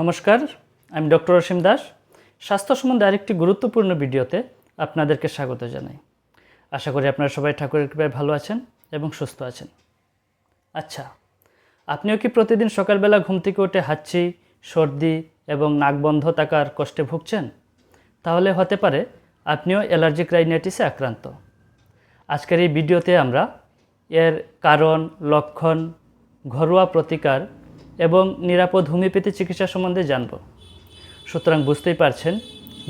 নমস্কার, আমি ডক্টর অসীম দাস। স্বাস্থ্য সম্বন্ধে আরেকটি গুরুত্বপূর্ণ ভিডিওতে আপনাদেরকে স্বাগত জানাই। আশা করি আপনারা সবাই ঠাকুরের কৃপায় ভালো আছেন এবং সুস্থ আছেন। আচ্ছা আপনিও কি প্রতিদিন সকালবেলা ঘুম থেকে উঠে হাঁচি, সর্দি এবং নাক বন্ধ থাকার কষ্টে ভুগছেন? তাহলে হতে পারে আপনিও অ্যালার্জিক রাইনাইটিসে আক্রান্ত। আজকের এই ভিডিওতে আমরা এর কারণ, লক্ষণ, ঘরোয়া প্রতিকার এবং নিরাপদ হোমিওপ্যাথি চিকিৎসা সম্বন্ধে জানব। সুতরাং বুঝতেই পারছেন,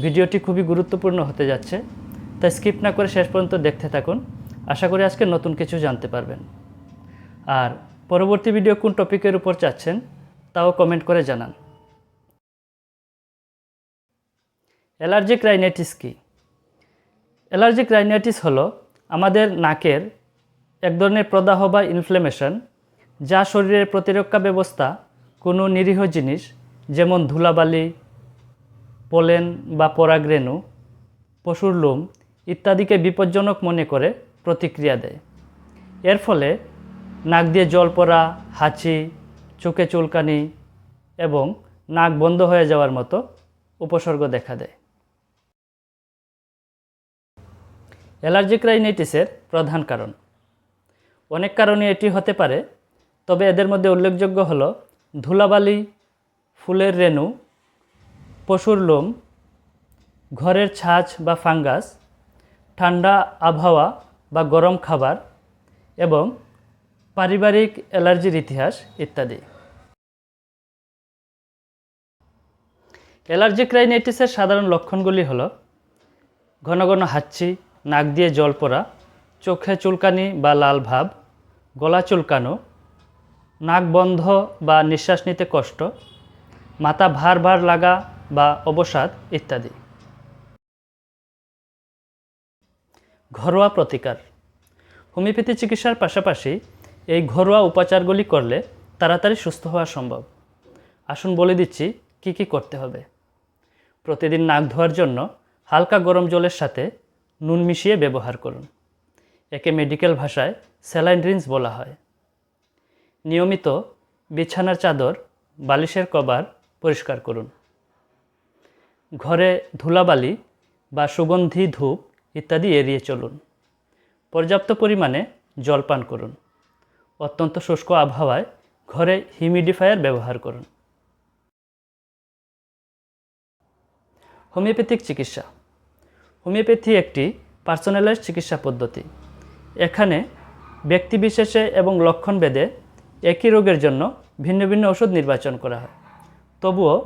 ভিডিওটি খুবই গুরুত্বপূর্ণ হতে যাচ্ছে, তাই স্কিপ না করে শেষ পর্যন্ত দেখতে থাকুন। আশা করি আজকে নতুন কিছু জানতে পারবেন। আর পরবর্তী ভিডিও কোন টপিকের উপর চাচ্ছেন তাও কমেন্ট করে জানান। অ্যালার্জিক রাইনাইটিস কী? অ্যালার্জিক রাইনাইটিস হলো আমাদের নাকের এক ধরনের প্রদাহ বা ইনফ্লেমেশন যা শরীরের প্রতিরক্ষা ব্যবস্থা, কোনো নিরীহ জিনিস, যেমন ধুলাবালি, পোলেন বা পরাগরেণু, পশুর লোম ইত্যাদিকে বিপজ্জনক মনে করে প্রতিক্রিয়া দেয়। এর ফলে নাক দিয়ে জল পড়া, হাঁচি, চোখে চুলকানি এবং নাক বন্ধ হয়ে যাওয়ার মতো উপসর্গ দেখা দেয়। অ্যালার্জিক রাইনাইটিসের প্রধান কারণ। অনেক কারণে এটি হতে পারে তবে এদের মধ্যে উল্লেখযোগ্য হল ধুলাবালি, ফুলের রেণু, পশুর লোম, ঘরের ছাঁচ বা ফাঙ্গাস, ঠান্ডা আবহাওয়া বা গরম খাবার এবং পারিবারিক অ্যালার্জির ইতিহাস ইত্যাদি। অ্যালার্জিক রাইনাইটিসের সাধারণ লক্ষণগুলি হল ঘন ঘন হাঁচি, নাক দিয়ে জল পড়া, চোখে চুলকানি বা লাল ভাব, গলা চুলকানো নাক বন্ধ বা নিঃশ্বাস নিতে কষ্ট, মাথা ভার ভার লাগা বা অবসাদ ইত্যাদি। ঘরোয়া প্রতিকার। হোমিওপ্যাথি চিকিৎসার পাশাপাশি এই ঘরোয়া উপাচারগুলি করলে তাড়াতাড়ি সুস্থ হওয়া সম্ভব। আসুন বলে দিচ্ছি কি কি করতে হবে। প্রতিদিন নাক ধোয়ার জন্য হালকা গরম জলের সাথে নুন মিশিয়ে ব্যবহার করুন। একে মেডিকেল ভাষায় স্যালাইন ড্রিন্স বলা হয়। নিয়মিত বিছানার চাদর, বালিশের কভার পরিষ্কার করুন। ঘরে ধুলাবালি বা সুগন্ধি, ধূপ ইত্যাদি এড়িয়ে চলুন। পর্যাপ্ত পরিমাণে জল পান করুন। অত্যন্ত শুষ্ক আবহাওয়ায় ঘরে হিউমিডিফায়ার ব্যবহার করুন। হোমিওপ্যাথিক চিকিৎসা। হোমিওপ্যাথি একটি পার্সোনালাইজ চিকিৎসা পদ্ধতি। এখানে ব্যক্তিবিশেষে এবং লক্ষণ ভেদে একই রোগের জন্য ভিন্ন ভিন্ন ওষুধ নির্বাচন করা হয়। তবুও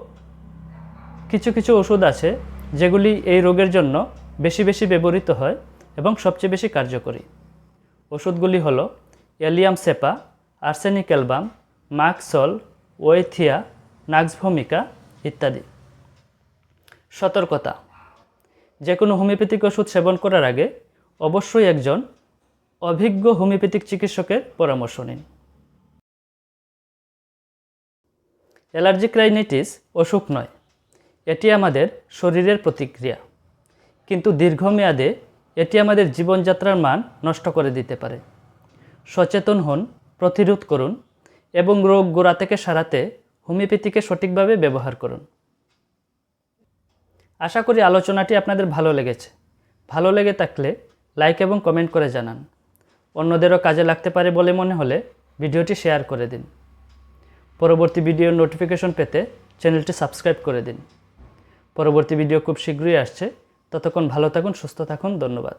কিছু কিছু ওষুধ আছে যেগুলি এই রোগের জন্য বেশি বেশি ব্যবহৃত হয় এবং সবচেয়ে বেশি কার্যকরী। ওষুধগুলি হলো এলিয়াম সেপা, আর্সেনিক অ্যালবাম মাক্সল ওয়েথিয়া, নাক্সভমিকা ইত্যাদি। সতর্কতা। যে কোনো হোমিওপ্যাথিক ওষুধ সেবন করার আগে অবশ্যই একজন অভিজ্ঞ হোমিওপ্যাথিক চিকিৎসকের পরামর্শ নিন। অ্যালার্জিক রাইনাইটিস অসুখ নয়। এটি আমাদের শরীরের প্রতিক্রিয়া। কিন্তু দীর্ঘমেয়াদে এটি আমাদের জীবনযাত্রার মান নষ্ট করে দিতে পারে। সচেতন হন, প্রতিরোধ করুন এবং রোগ গোড়া থেকে সারাতে হোমিওপ্যাথিকে সঠিকভাবে ব্যবহার করুন। আশা করি আলোচনাটি আপনাদের ভালো লেগেছে। ভালো লেগে থাকলে লাইক এবং কমেন্ট করে জানান। অন্যদেরও কাজে লাগতে পারে বলে মনে হলে ভিডিওটি শেয়ার করে দিন। পরবর্তী ভিডিওর নোটিফিকেশন পেতে চ্যানেলটি সাবস্ক্রাইব করে দিন। পরবর্তী ভিডিও খুব শীঘ্রই আসছে। ততক্ষণ ভালো থাকুন, সুস্থ থাকুন। ধন্যবাদ।